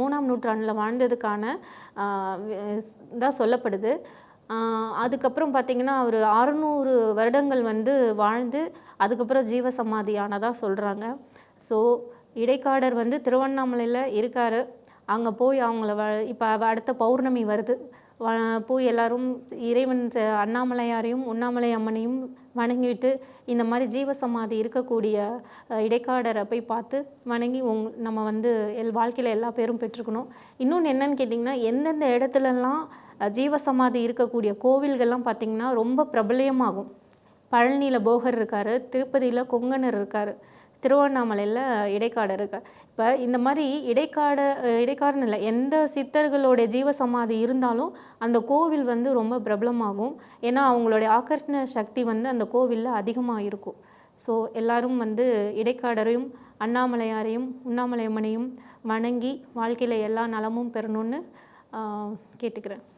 மூணாம் நூற்றாண்டில் வாழ்ந்ததுக்கான தான் சொல்லப்படுது. அதுக்கப்புறம் பார்த்திங்கன்னா அவர் அறுநூறு வருடங்கள் வந்து வாழ்ந்து அதுக்கப்புறம் ஜீவசமாதி ஆனதாக சொல்கிறாங்க ஸோ இடைக்காடர் வந்து திருவண்ணாமலையில் இருக்கார். அங்கே போய் அவங்கள வ இப்போ அடுத்த பௌர்ணமி வருது. வ போய் எல்லோரும் இறைவன் அண்ணாமலையாரையும் உண்ணாமலை அம்மனையும் வணங்கிட்டு இந்த மாதிரி ஜீவசமாதி இருக்கக்கூடிய இடைக்காடரை போய் பார்த்து வணங்கி உங் நம்ம வந்து எல் வாழ்க்கையில் எல்லா பேரும் பெற்றுக்கணும். இன்னொன்று என்னன்னு கேட்டிங்கன்னா எந்தெந்த இடத்துலலாம் ஜீவசமாதி இருக்கக்கூடிய கோவில்கள்லாம் பார்த்திங்கன்னா ரொம்ப பிரபலியமாகும். பழனியில் போகர் இருக்கார் திருப்பதியில் கொங்கணர் இருக்கார். திருவண்ணாமலையில் இடைக்காடு இருக்கார் இப்போ இந்த மாதிரி இடைக்காடு இடைக்காடுன்னு இல்லை எந்த சித்தர்களுடைய ஜீவசமாதி இருந்தாலும் அந்த கோவில் வந்து ரொம்ப பிரபலமாகும். ஏன்னா அவங்களுடைய ஆக்கர்ஷண சக்தி வந்து அந்த கோவிலில் அதிகமாக இருக்கும். ஸோ எல்லாரும் வந்து இடைக்காடரையும் அண்ணாமலையாரையும் உண்ணாமலையம்மனையும் வணங்கி வாழ்க்கையில் எல்லா நலமும் பெறணும்னு கேட்டுக்கிறேன்.